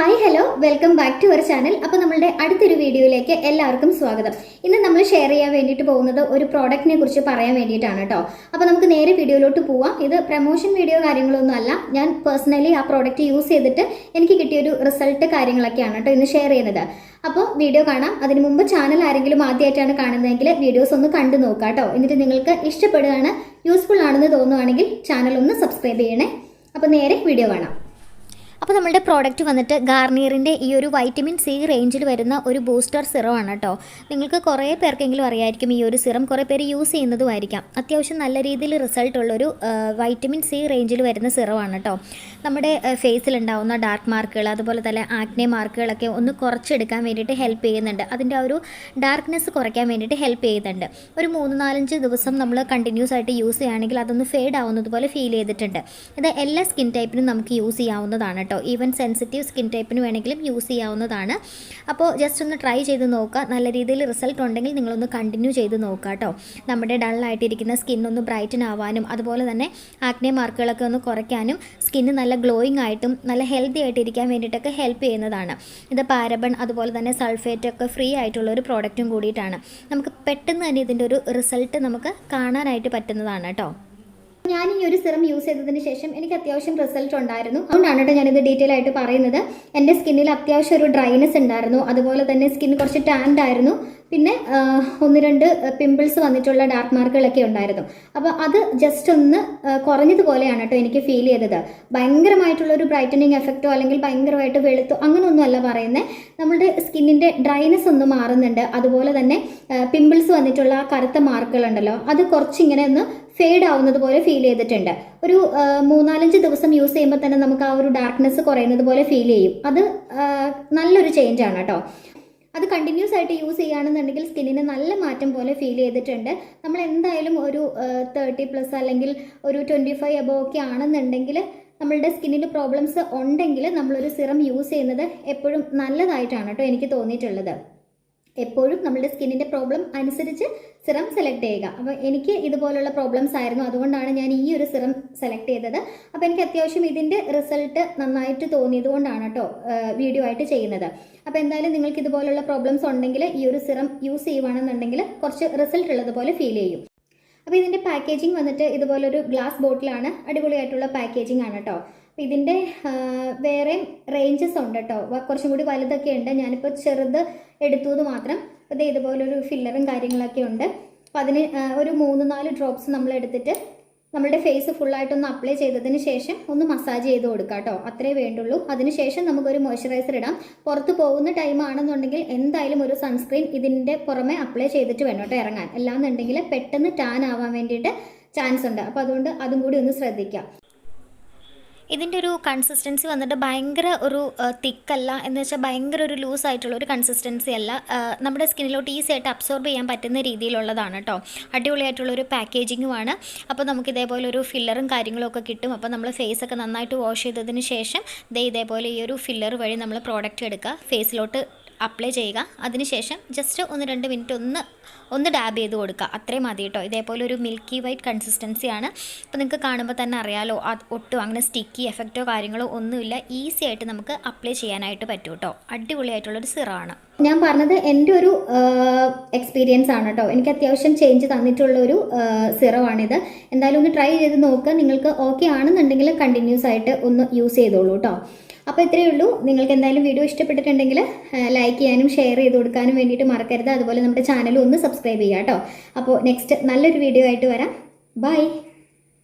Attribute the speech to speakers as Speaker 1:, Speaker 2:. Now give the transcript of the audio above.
Speaker 1: Hi hello welcome back to our channel അപ്പോൾ നമ്മളുടെ അടുത്തൊരു വീഡിയോയിലേക്ക് എല്ലാവർക്കും സ്വാഗതം. ഇന്ന് നമ്മൾ ഷെയർ ചെയ്യാൻ വേണ്ടിയിട്ട് പോകുന്നത് ഒരു പ്രോഡക്റ്റിനെ കുറിച്ച് പറയാൻ വേണ്ടിയിട്ടാണ് കേട്ടോ അപ്പോൾ നമുക്ക് നേരെ വീഡിയോയിലോട്ട് പോവാം. ഇത് പ്രൊമോഷൻ വീഡിയോ കാര്യങ്ങളൊന്നും അല്ല. ഞാൻ പേഴ്സണലി ആ പ്രോഡക്റ്റ് യൂസ് ചെയ്തിട്ട് എനിക്ക് കിട്ടിയൊരു റിസൾട്ട് കാര്യങ്ങളൊക്കെയാണ് കേട്ടോ ഇന്ന് ഷെയർ ചെയ്യുന്നത്. അപ്പോൾ വീഡിയോ കാണാം. അതിന് മുമ്പ് ചാനൽ ആരെങ്കിലും ആദ്യമായിട്ടാണ് കാണുന്നതെങ്കിൽ വീഡിയോസ് ഒന്ന് കണ്ടു നോക്കാം കേട്ടോ എന്നിട്ട് നിങ്ങൾക്ക് ഇഷ്ടപ്പെടുകയാണ് യൂസ്ഫുൾ ആണെന്ന് തോന്നുവാണെങ്കിൽ ചാനൽ ഒന്ന് സബ്സ്ക്രൈബ് ചെയ്യണേ. അപ്പോൾ നേരെ വീഡിയോ കാണാം. അപ്പോൾ നമ്മളുടെ പ്രോഡക്റ്റ് വന്നിട്ട് ഗാർണിയറിന്റെ ഈ ഒരു വൈറ്റമിൻ സി റേഞ്ചിൽ വരുന്ന ഒരു ബൂസ്റ്റർ സിറം ആണ് കേട്ടോ നിങ്ങൾക്ക് കുറേ പേർക്കെങ്കിലും അറിയായിരിക്കും ഈ ഒരു സിറം കുറേ പേര് യൂസ് ചെയ്യുന്നതുമായിരിക്കാം. അത്യാവശ്യം നല്ല രീതിയിൽ റിസൾട്ട് ഉള്ളൊരു വൈറ്റമിൻ സി റേഞ്ചിൽ വരുന്ന സിറമാണ് കേട്ടോ നമ്മുടെ ഫേസിൽ ഉണ്ടാവുന്ന ഡാർക്ക് മാർക്കുകൾ അതുപോലെ തന്നെ ആക്നെ മാർക്കുകളൊക്കെ ഒന്ന് കുറച്ചെടുക്കാൻ വേണ്ടിയിട്ട് ഹെൽപ്പ് ചെയ്യുന്നുണ്ട്. അതിന്റെ ആ ഒരു ഡാർക്ക്നെസ് കുറയ്ക്കാൻ വേണ്ടിയിട്ട് ഹെൽപ്പ് ചെയ്യുന്നുണ്ട്. ഒരു മൂന്ന് നാലഞ്ച് ദിവസം നമ്മൾ കണ്ടിന്യൂസ് ആയിട്ട് യൂസ് ചെയ്യുകയാണെങ്കിൽ അതൊന്ന് ഫേഡ് ആവുന്നത് പോലെ ഫീൽ ചെയ്തിട്ടുണ്ട്. ഇത് എല്ലാ സ്കിൻ ടൈപ്പിനും നമുക്ക് യൂസ് ചെയ്യാവുന്നതാണ് കേട്ടോ ഈവൻ സെൻസിറ്റീവ് സ്കിൻ ടൈപ്പിന് വേണമെങ്കിലും യൂസ് ചെയ്യാവുന്നതാണ്. അപ്പോൾ ജസ്റ്റ് ഒന്ന് ട്രൈ ചെയ്ത് നോക്കുക. നല്ല രീതിയിൽ റിസൾട്ട് ഉണ്ടെങ്കിൽ നിങ്ങളൊന്ന് കണ്ടിന്യൂ ചെയ്ത് നോക്കുക കേട്ടോ നമ്മുടെ ആയിട്ടിരിക്കുന്ന സ്കിൻ ഒന്ന് ബ്രൈറ്റൻ ആവാനും അതുപോലെ തന്നെ ആക്നെ മാർക്കുകളൊക്കെ ഒന്ന് കുറയ്ക്കാനും സ്കിന്ന് നല്ല ഗ്ലോയിങ് ആയിട്ടും നല്ല ഹെൽത്തി ആയിട്ടിരിക്കാൻ വേണ്ടിയിട്ടൊക്കെ ഹെൽപ്പ് ചെയ്യുന്നതാണ്. ഇത് പാരബൺ അതുപോലെ തന്നെ സൾഫേറ്റ് ഒക്കെ ഫ്രീ ആയിട്ടുള്ള ഒരു പ്രോഡക്റ്റും കൂടിയിട്ടാണ്. നമുക്ക് പെട്ടെന്ന് തന്നെ ഇതിന്റെ ഒരു റിസൾട്ട് നമുക്ക് കാണാനായിട്ട് പറ്റുന്നതാണ് കേട്ടോ ഞാൻ ഈ ഒരു സിറം യൂസ് ചെയ്തതിന് ശേഷം എനിക്ക് അത്യാവശ്യം റിസൾട്ട് ഉണ്ടായിരുന്നു. അതുകൊണ്ടാണ് കേട്ടോ ഞാനിത് ഡീറ്റെയിൽ ആയിട്ട് പറയുന്നത്. എന്റെ സ്കിന്നിൽ അത്യാവശ്യം ഒരു ഡ്രൈനെസ് ഉണ്ടായിരുന്നു. അതുപോലെ തന്നെ സ്കിൻ കുറച്ച് ടാൻഡ് ആയിരുന്നു. പിന്നെ ഒന്ന് രണ്ട് പിമ്പിൾസ് വന്നിട്ടുള്ള ഡാർക്ക് മാർക്കുകളൊക്കെ ഉണ്ടായിരുന്നു. അപ്പോൾ അത് ജസ്റ്റ് ഒന്ന് കുറഞ്ഞതുപോലെയാണ് കേട്ടോ എനിക്ക് ഫീൽ ചെയ്തത്. ഭയങ്കരമായിട്ടുള്ള ഒരു ബ്രൈറ്റനിങ് എഫക്റ്റോ അല്ലെങ്കിൽ ഭയങ്കരമായിട്ട് വെളുത്തോ അങ്ങനെയൊന്നും അല്ല പറയുന്നത് നമ്മുടെ സ്കിന്നിന്റെ ഡ്രൈനെസ് ഒന്ന് മാറുന്നുണ്ട്. അതുപോലെ തന്നെ പിമ്പിൾസ് വന്നിട്ടുള്ള കറുത്ത മാർക്കുകളുണ്ടല്ലോ അത് കുറച്ചിങ്ങനെ ഒന്ന് ഫെയ്ഡ് ആവുന്നത് പോലെ ഫീൽ ചെയ്തിട്ടുണ്ട്. ഒരു മൂന്നാലഞ്ച് ദിവസം യൂസ് ചെയ്യുമ്പോൾ തന്നെ നമുക്ക് ആ ഒരു ഡാർക്ക്നെസ് കുറയുന്നത് പോലെ ഫീൽ ചെയ്യും. അത് നല്ലൊരു ചേഞ്ച് ആണ് കേട്ടോ അത് കണ്ടിന്യൂസ് ആയിട്ട് യൂസ് ചെയ്യുകയാണെന്നുണ്ടെങ്കിൽ സ്കിന്നിന് നല്ല മാറ്റം പോലെ ഫീൽ ചെയ്തിട്ടുണ്ട്. നമ്മൾ എന്തായാലും ഒരു തേർട്ടി പ്ലസ് അല്ലെങ്കിൽ ഒരു ട്വന്റി ഫൈവ് എബോ ഒക്കെ ആണെന്നുണ്ടെങ്കിൽ നമ്മളുടെ സ്കിന്നിൽ പ്രോബ്ലംസ് ഉണ്ടെങ്കിൽ നമ്മളൊരു സിറം യൂസ് ചെയ്യുന്നത് എപ്പോഴും നല്ലതായിട്ടാണ് കേട്ടോ എനിക്ക് തോന്നിയിട്ടുള്ളത്. എപ്പോഴും നമ്മുടെ സ്കിന്നിന്റെ പ്രോബ്ലം അനുസരിച്ച് സിറം സെലക്ട് ചെയ്യുക. അപ്പോൾ എനിക്ക് ഇതുപോലുള്ള പ്രോബ്ലംസ് ആയിരുന്നു. അതുകൊണ്ടാണ് ഞാൻ ഈ ഒരു സിറം സെലക്ട് ചെയ്തത്. അപ്പോൾ എനിക്ക് അത്യാവശ്യം ഇതിന്റെ റിസൾട്ട് നന്നായിട്ട് തോന്നിയത് കൊണ്ടാണ് കേട്ടോ വീഡിയോ ആയിട്ട് ചെയ്യുന്നത്. അപ്പോൾ എന്തായാലും നിങ്ങൾക്ക് ഇതുപോലുള്ള പ്രോബ്ലംസ് ഉണ്ടെങ്കിൽ ഈ ഒരു സിറം യൂസ് ചെയ്യുവാണെന്നുണ്ടെങ്കിൽ കുറച്ച് റിസൾട്ട് ഉള്ളതുപോലെ ഫീൽ ചെയ്യും. അപ്പോൾ ഇതിന്റെ പാക്കേജിങ് വന്നിട്ട് ഇതുപോലൊരു ഗ്ലാസ് ബോട്ടിലാണ് അടിപൊളിയായിട്ടുള്ള പാക്കേജിംഗ് ആണ് കേട്ടോ. ഇതിന്റെ വേറെ റേഞ്ചസ് ഉണ്ട് കേട്ടോ കുറച്ചും കൂടി വലുതൊക്കെ ഉണ്ട്. ഞാനിപ്പോൾ ചെറുത് എടുത്തത് മാത്രം. അപ്പോൾ ഇതുപോലൊരു ഫില്ലറും കാര്യങ്ങളൊക്കെ ഉണ്ട്. അപ്പോൾ അതിന് ഒരു മൂന്ന് നാല് ഡ്രോപ്സ് നമ്മൾ എടുത്തിട്ട് നമ്മളുടെ ഫേസ് ഫുള്ളായിട്ടൊന്ന് അപ്ലൈ ചെയ്തതിന് ശേഷം ഒന്ന് മസാജ് ചെയ്ത് കൊടുക്കുക കേട്ടോ അത്രേ വേണ്ടുള്ളൂ. അതിനുശേഷം നമുക്കൊരു മോയ്സ്ചറൈസർ ഇടാം. പുറത്ത് പോകുന്ന ടൈം ആണെന്നുണ്ടെങ്കിൽ എന്തായാലും ഒരു സൺസ്ക്രീൻ ഇതിന്റെ പുറമെ അപ്ലൈ ചെയ്തിട്ട് വേണം കേട്ടോ ഇറങ്ങാൻ. അല്ലാന്നുണ്ടെങ്കിൽ പെട്ടെന്ന് ടാൻ ആവാൻ വേണ്ടിയിട്ട് ചാൻസ് ഉണ്ട്. അപ്പോൾ അതുകൊണ്ട് അതും കൂടി ഒന്ന് ശ്രദ്ധിക്കുക ഇതിന്റെ ഒരു കൺസിസ്റ്റൻസി വന്നിട്ട് ഭയങ്കര ഒരു തിക്കല്ല എന്ന് വെച്ചാൽ ഭയങ്കര ഒരു ലൂസ് ആയിട്ടുള്ള ഒരു കൺസിസ്റ്റൻസി അല്ല. നമ്മുടെ സ്കിന്നിലോട്ട് ഈസി ആയിട്ട് അബ്സോർബ് ചെയ്യാൻ പറ്റുന്ന രീതിയിലുള്ളതാണ് കേട്ടോ അടിപൊളിയായിട്ടുള്ളൊരു പാക്കേജിങ്ങുമാണ് അപ്പോൾ നമുക്ക് ഇതേപോലെ ഒരു ഫില്ലറും കാര്യങ്ങളൊക്കെ കിട്ടും. അപ്പോൾ നമ്മൾ ഫേസ് ഒക്കെ നന്നായിട്ട് വാഷ് ചെയ്തതിന് ശേഷം ദേ ഇതേപോലെ ഈ ഒരു ഫില്ലർ വഴി നമ്മൾ പ്രോഡക്റ്റ് എടുക്കുക. ഫേസിലോട്ട് അപ്ലൈ ചെയ്യുക. അതിനുശേഷം ജസ്റ്റ് ഒന്ന് രണ്ട് മിനിറ്റ് ഒന്ന് ഒന്ന് ഡാബ് ചെയ്ത് കൊടുക്കുക. അത്രയും മതി കേട്ടോ ഇതേപോലെ ഒരു മിൽക്കി വൈറ്റ് കൺസിസ്റ്റൻസിയാണ് അപ്പോൾ നിങ്ങൾക്ക് കാണുമ്പോൾ തന്നെ അറിയാലോ അത് ഒട്ടും അങ്ങനെ സ്റ്റിക്കി എഫക്റ്റോ കാര്യങ്ങളോ ഒന്നുമില്ല. ഈസി ആയിട്ട് നമുക്ക് അപ്ലൈ ചെയ്യാനായിട്ട് പറ്റും കേട്ടോ അടിപൊളിയായിട്ടുള്ളൊരു സിറാണ് ഞാൻ പറഞ്ഞത് എന്റെ ഒരു എക്സ്പീരിയൻസ് ആണ് കേട്ടോ എനിക്ക് അത്യാവശ്യം ചേഞ്ച് തന്നിട്ടുള്ള ഒരു സിറവാണിത്. എന്തായാലും ഒന്ന് ട്രൈ ചെയ്ത് നോക്കുക നിങ്ങൾക്ക് ഓക്കെ ആണെന്നുണ്ടെങ്കിൽ കണ്ടിന്യൂസ് ആയിട്ട് ഒന്ന് യൂസ് ചെയ്തോളൂ കേട്ടോ അപ്പോൾ ഇത്രയേ ഉള്ളൂ. നിങ്ങൾക്ക് എന്തായാലും വീഡിയോ ഇഷ്ടപ്പെട്ടിട്ടുണ്ടെങ്കിൽ ലൈക്ക് ചെയ്യാനും ഷെയർ ചെയ്ത് കൊടുക്കാനും വേണ്ടിയിട്ട് മറക്കരുത്. അതുപോലെ നമ്മുടെ ചാനൽ ഒന്ന് സബ്സ്ക്രൈബ് ചെയ്യുക കേട്ടോ. അപ്പോൾ നെക്സ്റ്റ് നല്ലൊരു വീഡിയോ ആയിട്ട് വരാം. ബൈ